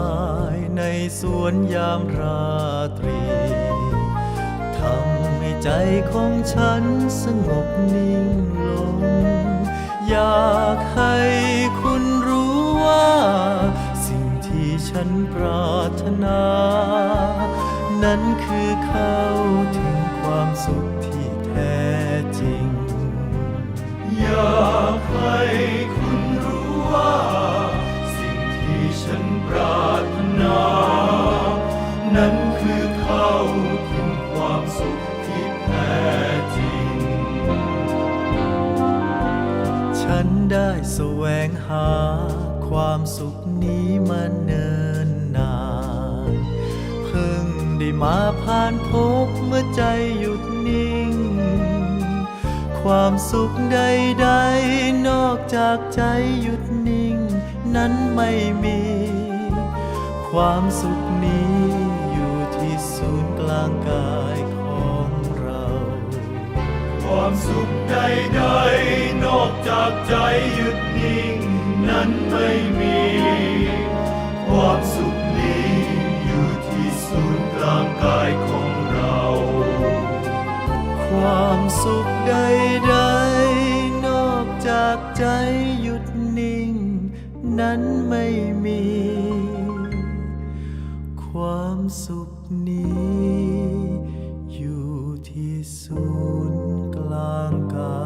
ใบไม้ในสวนยามราตรีทำให้ใจของฉันสงบนิ่งลง อยากให้คุณรู้ว่า สิ่งที่ฉันปรารถนา นั้นคือเข้าถึงความสุขที่แท้จริง อยากให้คุณรู้ว่า สิ่งที่ฉันปรารถนา ฉันได้แสวงหาความสุขนี้มาเนิ่นนาน เพิ่งได้มาผ่านพบเมื่อใจหยุดนิ่ง ความสุขใดๆ นอกจากใจหยุดนิ่ง นั้นไม่มี ความสุขนี้อยู่ที่ศูนย์กลางกาย ความสุขใดๆนอกจากใจหยุดนิ่งนั้นไม่มี ความสุขนี้อยู่ที่ศูนย์กลางกายของเรา ความสุขใดๆนอกจากใจหยุดนิ่ง นั้นไม่มี ความสุขนี้อยู่ที่ศูนย์ Lanka.